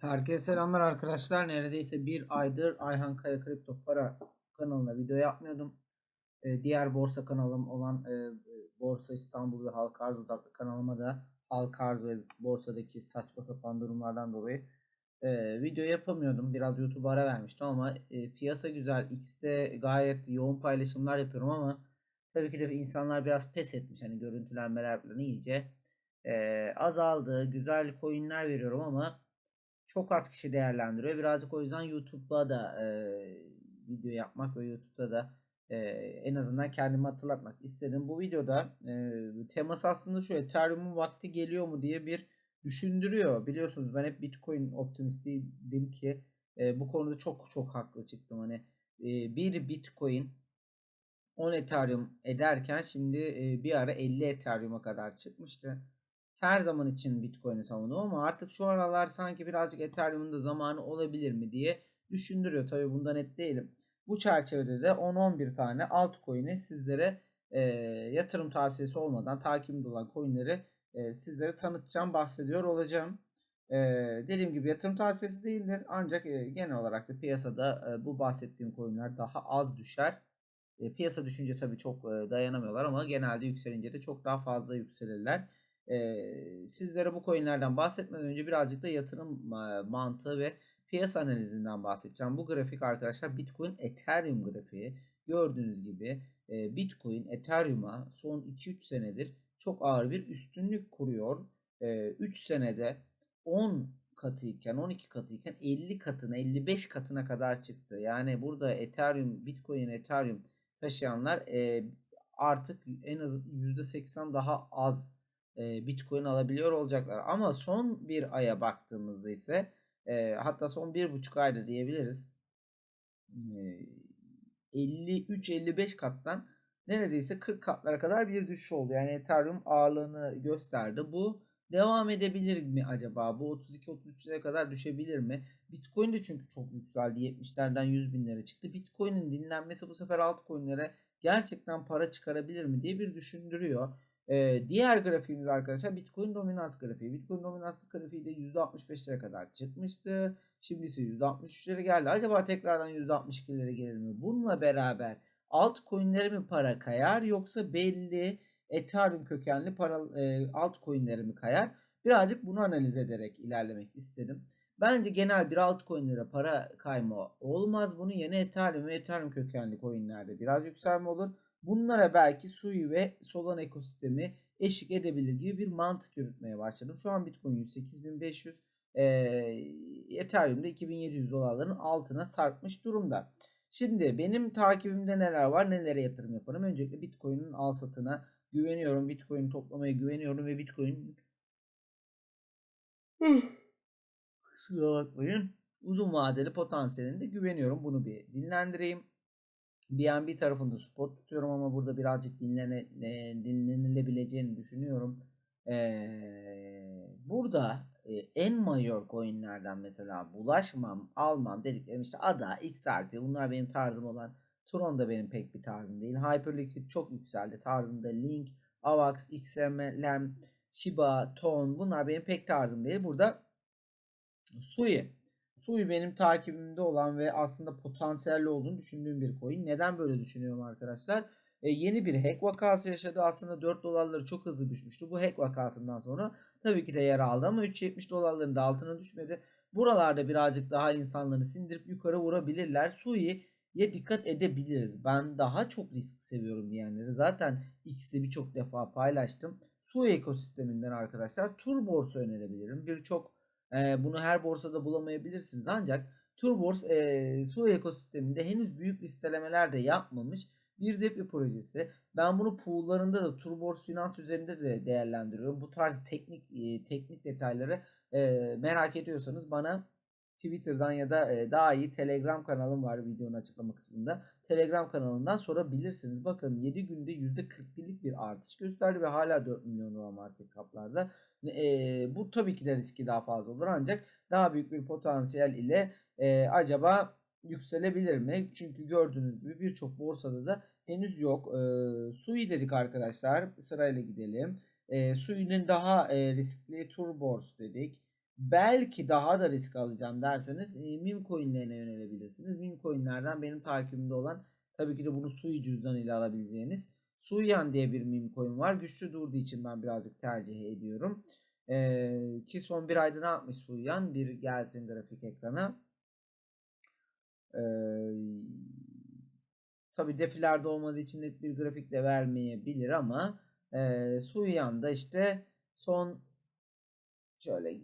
Herkese selamlar arkadaşlar. Neredeyse bir aydır Ayhan Kaya Kripto Para kanalına video yapmıyordum. Ee, diğer borsa kanalım olan e, Borsa İstanbul ve Halka Arz odaklı kanalıma da Halka Arz ve borsadaki saçma sapan durumlardan dolayı e, video yapamıyordum. Biraz YouTube'a ara vermiştim ama e, piyasa güzel. X'te gayet yoğun paylaşımlar yapıyorum ama tabii ki de insanlar biraz pes etmiş. Hani görüntülenmeler falan iyice e, azaldı. Güzel coinler veriyorum ama çok az kişi değerlendiriyor. Birazcık o yüzden YouTube'da da e, video yapmak ve YouTube'da da e, en azından kendimi hatırlatmak istedim. Bu videoda e, teması aslında şu Ethereum'un vakti geliyor mu diye bir düşündürüyor. Biliyorsunuz ben hep Bitcoin optimistiydim ki e, bu konuda çok çok haklı çıktım. Hani e, bir Bitcoin 10 Ethereum ederken şimdi e, bir ara 50 Ethereum'a kadar çıkmıştı her zaman için Bitcoin'i savundum ama artık şu aralar sanki birazcık Ethereum'un da zamanı olabilir mi diye düşündürüyor. Tabii bundan net değilim. Bu çerçevede de 10-11 tane altcoin'i sizlere e, yatırım tavsiyesi olmadan takibimde olan coin'leri e, sizlere tanıtacağım, bahsediyor olacağım. E, dediğim gibi yatırım tavsiyesi değildir ancak e, genel olarak da piyasada e, bu bahsettiğim coin'ler daha az düşer. E, piyasa düşünce tabii çok e, dayanamıyorlar ama genelde yükselince de çok daha fazla yükselirler. Ee, sizlere bu coinlerden bahsetmeden önce birazcık da yatırım e, mantığı ve piyasa analizinden bahsedeceğim. Bu grafik arkadaşlar Bitcoin Ethereum grafiği. Gördüğünüz gibi e, Bitcoin Ethereum'a son 2-3 senedir çok ağır bir üstünlük kuruyor. E, 3 senede 10 katıyken 12 katıyken 50 katına 55 katına kadar çıktı. Yani burada Ethereum, Bitcoin, Ethereum taşıyanlar e, artık en az %80 daha az Bitcoin alabiliyor olacaklar. Ama son bir aya baktığımızda ise hatta son bir buçuk ayda diyebiliriz 53-55 kattan neredeyse 40 katlara kadar bir düşüş oldu. Yani Ethereum ağırlığını gösterdi. Bu devam edebilir mi acaba? Bu 32-33'lere kadar düşebilir mi? Bitcoin de çünkü çok yükseldi. 70'lerden 100 binlere çıktı. Bitcoin'in dinlenmesi bu sefer altcoin'lere gerçekten para çıkarabilir mi diye bir düşündürüyor. Ee, diğer grafiğimiz arkadaşlar Bitcoin dominans grafiği. Bitcoin dominans grafiği de %65'lere kadar çıkmıştı. Şimdi ise %63'lere geldi. Acaba tekrardan %62'lere gelir mi? Bununla beraber altcoin'lere mi para kayar yoksa belli Ethereum kökenli para e, altcoin'lere mi kayar? Birazcık bunu analiz ederek ilerlemek istedim. Bence genel bir altcoin'lere para kayma olmaz. Bunu yeni Ethereum ve Ethereum kökenli coin'lerde biraz yükselme olur. Bunlara belki Sui ve Solana ekosistemi eşlik edebilir gibi bir mantık yürütmeye başladım. Şu an Bitcoin 108.500 e, Ethereum'da 2700 dolarların altına sarkmış durumda. Şimdi benim takibimde neler var nelere yatırım yaparım. Öncelikle Bitcoin'in al satına güveniyorum. Bitcoin toplamaya güveniyorum ve Bitcoin Kusura bakmayın. Uzun vadeli potansiyelinde güveniyorum. Bunu bir dinlendireyim. BNB tarafında spot tutuyorum ama burada birazcık dinlene, e, dinlenilebileceğini düşünüyorum. Ee, burada e, en mayor coinlerden mesela bulaşmam, almam dediklerim işte ADA, XRP bunlar benim tarzım olan Tron da benim pek bir tarzım değil. Hyperliquid çok yükseldi. Tarzımda Link, AVAX, XMLM, Shiba, Ton bunlar benim pek tarzım değil. Burada Sui Sui benim takibimde olan ve aslında potansiyelli olduğunu düşündüğüm bir coin. Neden böyle düşünüyorum arkadaşlar? E, yeni bir hack vakası yaşadı. Aslında 4 dolarları çok hızlı düşmüştü. Bu hack vakasından sonra tabii ki de yer aldı ama 3.70 dolarların da altına düşmedi. Buralarda birazcık daha insanları sindirip yukarı vurabilirler. Sui'ye dikkat edebiliriz. Ben daha çok risk seviyorum diyenleri zaten X'te birçok defa paylaştım. Sui ekosisteminden arkadaşlar tur borsa önerebilirim. Birçok bunu her borsada bulamayabilirsiniz. Ancak Turbors e, su ekosisteminde henüz büyük listelemeler de yapmamış bir depi projesi. Ben bunu pool'larında da Turbors Finans üzerinde de değerlendiriyorum. Bu tarz teknik e, teknik detayları e, merak ediyorsanız bana Twitter'dan ya da e, daha iyi Telegram kanalım var videonun açıklama kısmında. Telegram kanalından sorabilirsiniz. Bakın 7 günde %41'lik bir artış gösterdi ve hala 4 milyon dolar market kaplarda. E, bu tabii ki de riski daha fazla olur ancak daha büyük bir potansiyel ile e, acaba yükselebilir mi? Çünkü gördüğünüz gibi birçok borsada da henüz yok. E, Sui dedik arkadaşlar. Sırayla gidelim. E, Sui'nin daha e, riskli Turbors dedik. belki daha da risk alacağım derseniz e, meme coinlerine yönelebilirsiniz. Meme coinlerden benim takibimde olan tabii ki de bunu Sui cüzdan ile alabileceğiniz Suyan diye bir meme coin var. Güçlü durduğu için ben birazcık tercih ediyorum. Ee, ki son bir ayda ne yapmış Suyan? Bir gelsin grafik ekrana. Ee, tabii defilerde olmadığı için net bir grafik de vermeyebilir ama e, Suyan'da işte son şöyle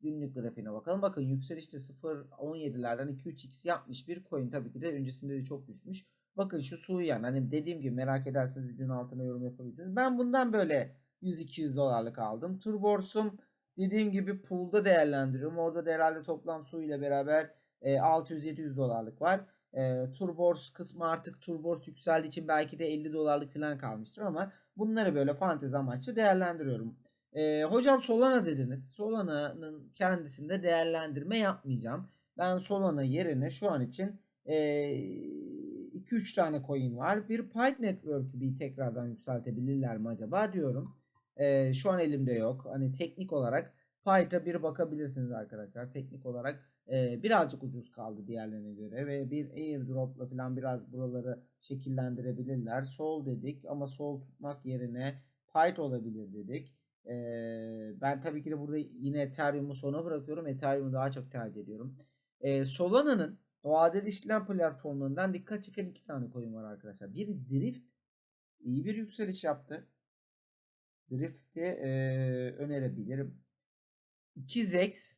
günlük grafiğine bakalım. Bakın yükselişte 0.17'lerden 2-3x yapmış bir coin tabii ki de öncesinde de çok düşmüş. Bakın şu Suyan hani dediğim gibi merak ederseniz videonun altına yorum yapabilirsiniz. Ben bundan böyle 100-200 dolarlık aldım. Turbors'um dediğim gibi pool'da değerlendiriyorum. Orada da herhalde toplam su ile beraber e, 600-700 dolarlık var. E, Turbors kısmı artık Turbors yükseldiği için belki de 50 dolarlık falan kalmıştır ama bunları böyle fantezi amaçlı değerlendiriyorum. E, hocam Solana dediniz. Solana'nın kendisinde değerlendirme yapmayacağım. Ben Solana yerine şu an için e, 2-3 tane coin var. Bir Python Network'ü bir tekrardan yükseltebilirler mi acaba diyorum. E, şu an elimde yok. Hani teknik olarak Python'a bir bakabilirsiniz arkadaşlar. Teknik olarak e, birazcık ucuz kaldı diğerlerine göre ve bir airdrop'la falan biraz buraları şekillendirebilirler. Sol dedik ama sol tutmak yerine Python olabilir dedik. E, ben tabii ki de burada yine Ethereum'u sona bırakıyorum. Ethereum'u daha çok tercih ediyorum. E, Solana'nın vadeli işlem platformlarından dikkat çeken iki tane coin var arkadaşlar. Bir Drift iyi bir yükseliş yaptı. Drift'i e, önerebilirim. 2zex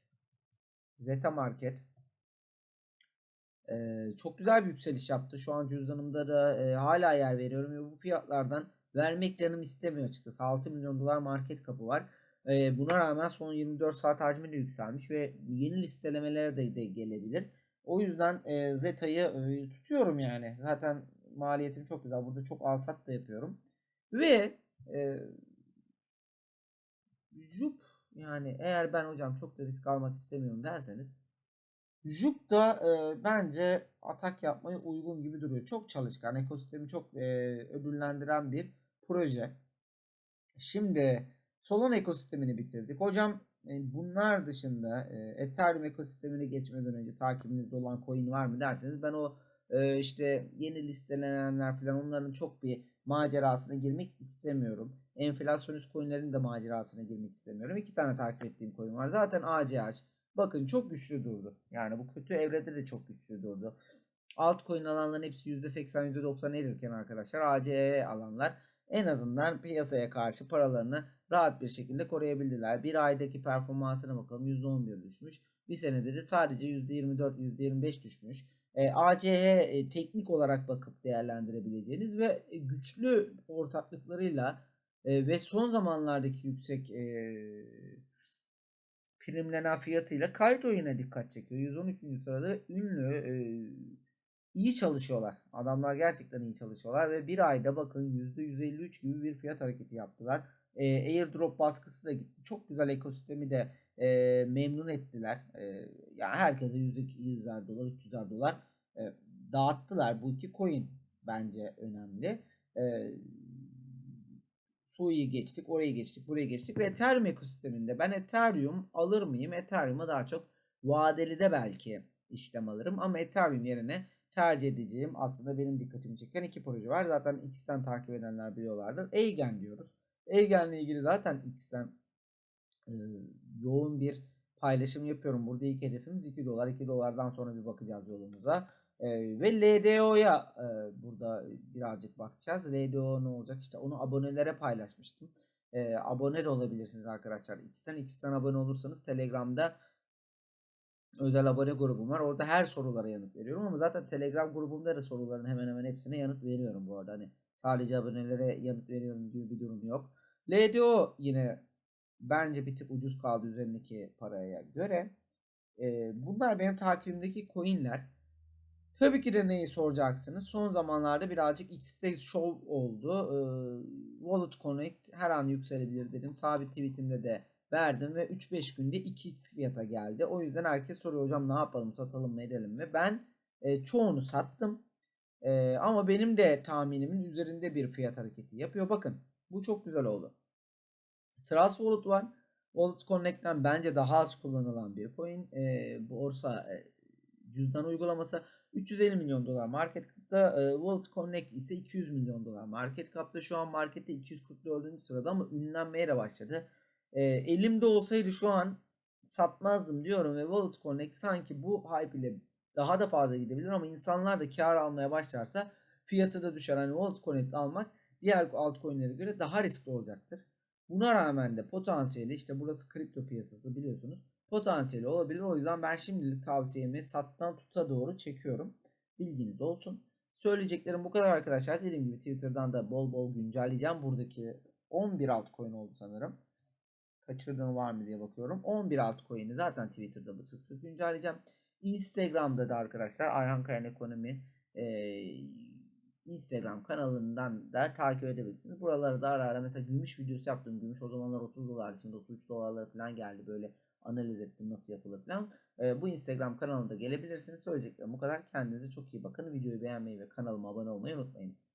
Zeta Market e, çok güzel bir yükseliş yaptı. Şu an cüzdanımda da e, hala yer veriyorum ve bu fiyatlardan vermek canım istemiyor açıkçası. 6 milyon dolar market kapı var. E, buna rağmen son 24 saat hacmi de yükselmiş ve yeni listelemelere de, de gelebilir. O yüzden e, Zeta'yı e, tutuyorum yani. Zaten maliyetim çok güzel. Burada çok alsat da yapıyorum. Ve e, Jup yani eğer ben hocam çok da risk almak istemiyorum derseniz Jup da e, bence atak yapmaya uygun gibi duruyor. Çok çalışkan, ekosistemi çok e, ödüllendiren bir proje. Şimdi Solon ekosistemini bitirdik. Hocam e, bunlar dışında e, Ethereum ekosistemine geçmeden önce takibinizde olan coin var mı derseniz ben o e, işte yeni listelenenler falan onların çok bir macerasına girmek istemiyorum. Enflasyonist coinlerin de macerasına girmek istemiyorum. İki tane takip ettiğim coin var. Zaten ACH. Bakın çok güçlü durdu. Yani bu kötü evrede de çok güçlü durdu. Altcoin alanların hepsi %80 %90 erirken arkadaşlar ACE alanlar en azından piyasaya karşı paralarını rahat bir şekilde koruyabildiler. Bir aydaki performansına bakalım %11 düşmüş. Bir senede de sadece %24 %25 düşmüş. E, ACH e, teknik olarak bakıp değerlendirebileceğiniz ve e, güçlü ortaklıklarıyla e, ve son zamanlardaki yüksek e, primlenen fiyatıyla Kaito yine dikkat çekiyor. 113. sırada ünlü e, iyi çalışıyorlar. Adamlar gerçekten iyi çalışıyorlar ve bir ayda bakın %153 gibi bir fiyat hareketi yaptılar. E, airdrop baskısı da gitti. Çok güzel ekosistemi de e, memnun ettiler. E, yani herkese 100'er dolar, 300'er dolar e, dağıttılar. Bu iki coin bence önemli. E, Sui'yi geçtik, orayı geçtik, burayı geçtik ve Ethereum ekosisteminde ben Ethereum alır mıyım? Ethereum'a daha çok vadeli de belki işlem alırım ama Ethereum yerine tercih edeceğim aslında benim dikkatimi çeken iki proje var. Zaten X'ten takip edenler biliyorlardır. Eigen diyoruz. Eigen'le ilgili zaten X'ten e, yoğun bir paylaşım yapıyorum. Burada ilk hedefimiz 2 dolar. 2 dolardan sonra bir bakacağız yolumuza. E, ve LDO'ya e, burada birazcık bakacağız. LDO ne olacak? İşte onu abonelere paylaşmıştım. E, abone de olabilirsiniz arkadaşlar. X'ten X'ten abone olursanız Telegram'da özel abone grubum var. Orada her sorulara yanıt veriyorum ama zaten Telegram grubumda da soruların hemen hemen hepsine yanıt veriyorum bu arada. Hani sadece abonelere yanıt veriyorum gibi bir durum yok. LDO yine bence bir tık ucuz kaldı üzerindeki paraya göre. Ee, bunlar benim takibimdeki coinler. Tabii ki de neyi soracaksınız? Son zamanlarda birazcık X'te show oldu. Ee, Wallet Connect her an yükselebilir dedim. Sabit tweetimde de verdim ve 3-5 günde 2x fiyata geldi. O yüzden herkes soruyor hocam ne yapalım satalım mı edelim mi? Ben e, çoğunu sattım. E, ama benim de tahminimin üzerinde bir fiyat hareketi yapıyor. Bakın bu çok güzel oldu. Trust Wallet var. Wallet Connect'ten bence daha az kullanılan bir coin. E, borsa e, cüzdan uygulaması 350 milyon dolar market cap'ta. E, Wallet Connect ise 200 milyon dolar market cap'ta. Şu an markette 244. sırada ama ünlenmeye de başladı. E, elimde olsaydı şu an satmazdım diyorum ve Wallet Connect sanki bu hype ile daha da fazla gidebilir ama insanlar da kar almaya başlarsa fiyatı da düşer. Hani Connect almak diğer altcoin'lere göre daha riskli olacaktır. Buna rağmen de potansiyeli işte burası kripto piyasası biliyorsunuz. Potansiyeli olabilir. O yüzden ben şimdilik tavsiyemi sattan tuta doğru çekiyorum. Bilginiz olsun. Söyleyeceklerim bu kadar arkadaşlar. Dediğim gibi Twitter'dan da bol bol güncelleyeceğim. Buradaki 11 altcoin oldu sanırım. Kaçırdığım var mı diye bakıyorum. 11 altcoin'i zaten Twitter'da sık sık güncelleyeceğim. Instagram'da da arkadaşlar Ayhan Kayan Ekonomi eee Instagram kanalından da takip edebilirsiniz. Buraları da ara ara mesela gümüş videosu yaptım. Gümüş o zamanlar 30 dolardı. Şimdi 33 dolarlara falan geldi. Böyle analiz ettim nasıl yapılır falan. Ee, bu Instagram kanalına da gelebilirsiniz. Söyleyeceklerim bu kadar. Kendinize çok iyi bakın. Videoyu beğenmeyi ve kanalıma abone olmayı unutmayınız.